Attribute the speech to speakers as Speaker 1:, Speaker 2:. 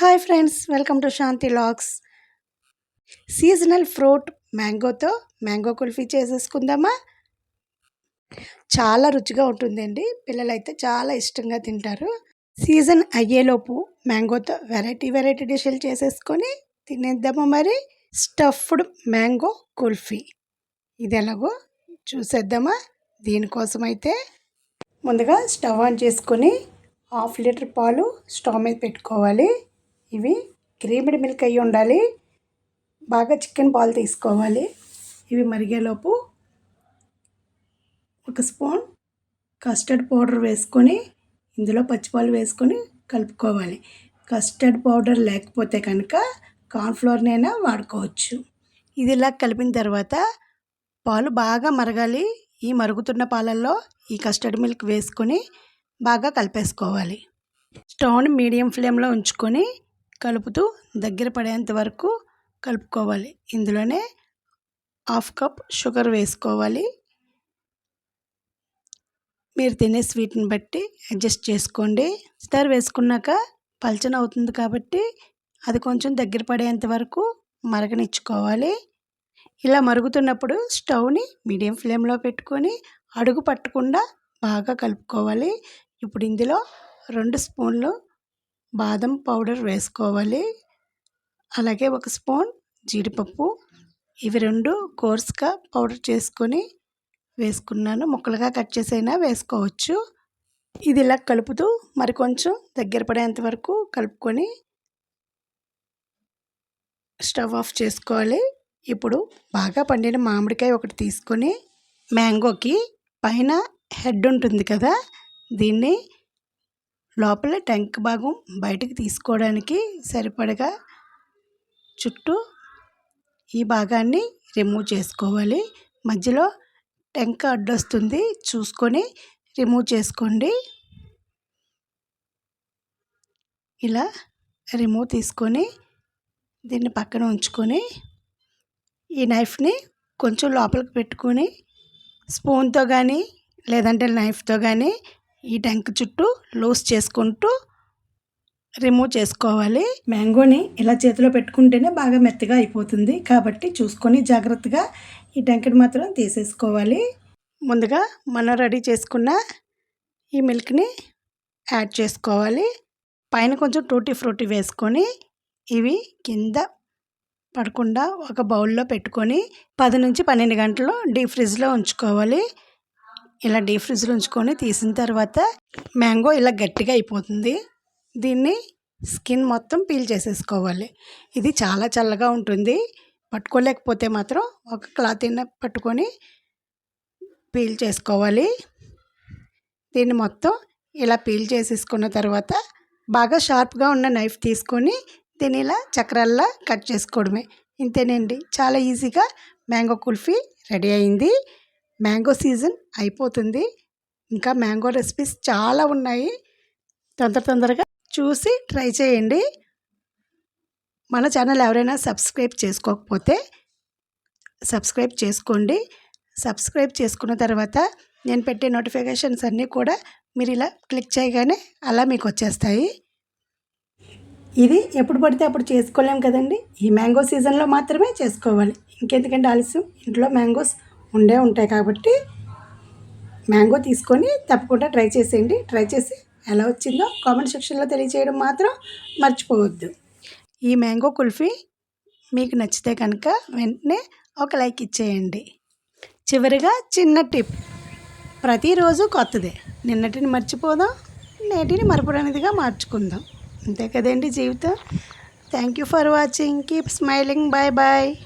Speaker 1: Hi friends welcome to Shanti logs. Seasonal fruit మ్యాంగోతో mango kulfi చేసేసుకుందామా? చాలా రుచిగా ఉంటుందండి. పిల్లలైతే చాలా ఇష్టంగా తింటారు. సీజన్ అయ్యేలోపు మ్యాంగోతో వెరైటీ వెరైటీ డిష్లు చేసేసుకొని తినేద్దామా మరి? Stuffed mango kulfi. ఇది ఎలాగో చూసేద్దామా? దీనికోసం అయితే ముందుగా స్టవ్ ఆన్ చేసుకొని హాఫ్ లీటర్ పాలు స్టవ్ మీద పెట్టుకోవాలి. ఇవి క్రీమ్డ్ మిల్క్ అయ్యి ఉండాలి. బాగా చికెన్ పాలు తీసుకోవాలి. ఇవి మరిగేలోపు ఒక స్పూన్ కస్టర్డ్ పౌడర్ వేసుకొని ఇందులో పచ్చిపాలు వేసుకొని కలుపుకోవాలి. కస్టర్డ్ పౌడర్ లేకపోతే కనుక కార్న్ఫ్లోర్నైనా వాడుకోవచ్చు. ఇది ఇలా కలిపిన తర్వాత పాలు బాగా మరగాలి. ఈ మరుగుతున్న పాలల్లో ఈ కస్టర్డ్ మిల్క్ వేసుకొని బాగా కలిపేసుకోవాలి. స్టవ్ని మీడియం ఫ్లేమ్లో ఉంచుకొని కలుపుతూ దగ్గర పడేంత వరకు కలుపుకోవాలి. ఇందులోనే హాఫ్ కప్ షుగర్ వేసుకోవాలి. మీరు తినే స్వీట్ని బట్టి అడ్జస్ట్ చేసుకోండి. స్టార్ వేసుకున్నాక పల్చన అవుతుంది కాబట్టి అది కొంచెం దగ్గర పడేంత వరకు మరగనిచ్చుకోవాలి. ఇలా మరుగుతున్నప్పుడు స్టవ్ని మీడియం ఫ్లేమ్లో పెట్టుకొని అడుగు పట్టకుండా బాగా కలుపుకోవాలి. ఇప్పుడు ఇందులో రెండు స్పూన్లు బాదం పౌడర్ వేసుకోవాలి. అలాగే ఒక స్పూన్ జీడిపప్పు. ఇవి రెండు కోర్స్గా పౌడర్ చేసుకొని వేసుకున్నాను. ముక్కలుగా కట్ చేసైనా వేసుకోవచ్చు. ఇది ఇలా కలుపుతూ మరి కొంచెం దగ్గర పడేంత వరకు కలుపుకొని స్టవ్ ఆఫ్ చేసుకోవాలి. ఇప్పుడు బాగా పండిన మామిడికాయ ఒకటి తీసుకొని మ్యాంగోకి పైన హెడ్ ఉంటుంది కదా దీన్ని లోపల ట్యాంక్ భాగం బయటకు తీసుకోవడానికి సరిపడగా చుట్టూ ఈ భాగాన్ని రిమూవ్ చేసుకోవాలి. మధ్యలో టెంక అడ్డొస్తుంది. చూసుకొని రిమూవ్ చేసుకోండి. ఇలా రిమూవ్ తీసుకొని దీన్ని పక్కన ఉంచుకొని ఈ నైఫ్ని కొంచెం లోపలికి పెట్టుకొని స్పూన్తో కానీ లేదంటే నైఫ్తో కానీ ఈ ట్యాంక్ చుట్టూ లూజ్ చేసుకుంటూ రిమూవ్ చేసుకోవాలి. మ్యాంగోని ఇలా చేతిలో పెట్టుకుంటేనే బాగా మెత్తగా అయిపోతుంది. కాబట్టి చూసుకొని జాగ్రత్తగా ఈ ట్యాంక్ని మాత్రం తీసేసుకోవాలి. ముందుగా మనం రెడీ చేసుకున్న ఈ మిల్క్ని యాడ్ చేసుకోవాలి. పైన కొంచెం టూటీ ఫ్రూటీ వేసుకొని ఇవి కింద పడకుండా ఒక బౌల్లో పెట్టుకొని పది నుంచి పన్నెండు గంటలు డీప్ ఫ్రిడ్జ్లో ఉంచుకోవాలి. ఇలా డీప్ ఫ్రిడ్జ్లో ఉంచుకొని తీసిన తర్వాత మ్యాంగో ఇలా గట్టిగా అయిపోతుంది. దీన్ని స్కిన్ మొత్తం పీల్ చేసేసుకోవాలి. ఇది చాలా చల్లగా ఉంటుంది. పట్టుకోలేకపోతే మాత్రం ఒక క్లాత్ పట్టుకొని పీల్ చేసుకోవాలి. దీన్ని మొత్తం ఇలా పీల్ చేసేసుకున్న తర్వాత బాగా షార్ప్గా ఉన్న నైఫ్ తీసుకొని దీన్ని ఇలా చక్రాల్లా కట్ చేసుకోవడమే. ఇంతేనండి. చాలా ఈజీగా మ్యాంగో కుల్ఫీ రెడీ అయింది. మ్యాంగో సీజన్ అయిపోతుంది. ఇంకా మ్యాంగో రెసిపీస్ చాలా ఉన్నాయి. తొందర తొందరగా చూసి ట్రై చేయండి. మన ఛానల్ ఎవరైనా సబ్స్క్రైబ్ చేసుకోకపోతే సబ్స్క్రైబ్ చేసుకోండి. సబ్స్క్రైబ్ చేసుకున్న తర్వాత నేను పెట్టే నోటిఫికేషన్స్ అన్నీ కూడా మీరు ఇలా క్లిక్ చేయగానే అలా మీకు వచ్చేస్తాయి. ఇది ఎప్పుడు పడితే అప్పుడు చేసుకోలేం కదండి. ఈ మ్యాంగో సీజన్లో మాత్రమే చేసుకోవాలి. ఇంకెందుకంటే ఆలస్యం? ఇంట్లో మ్యాంగోస్ ఉండే ఉంటాయి కాబట్టి మ్యాంగో తీసుకొని తప్పకుండా ట్రై చేసేయండి. ట్రై చేసి ఎలా వచ్చిందో కామెంట్ సెక్షన్లో తెలియచేయడం మాత్రం మర్చిపోవద్దు. ఈ మ్యాంగో కుల్ఫీ మీకు నచ్చితే కనుక వెంటనే ఒక లైక్ ఇచ్చేయండి. చివరిగా చిన్న టిప్. ప్రతిరోజు కొత్తదే. నిన్నటిని మర్చిపోదాం నేటిని మరపుడనిదిగా మార్చుకుందాం. అంతే కదండి జీవితం. Thank you for watching. Keep smiling. Bye bye.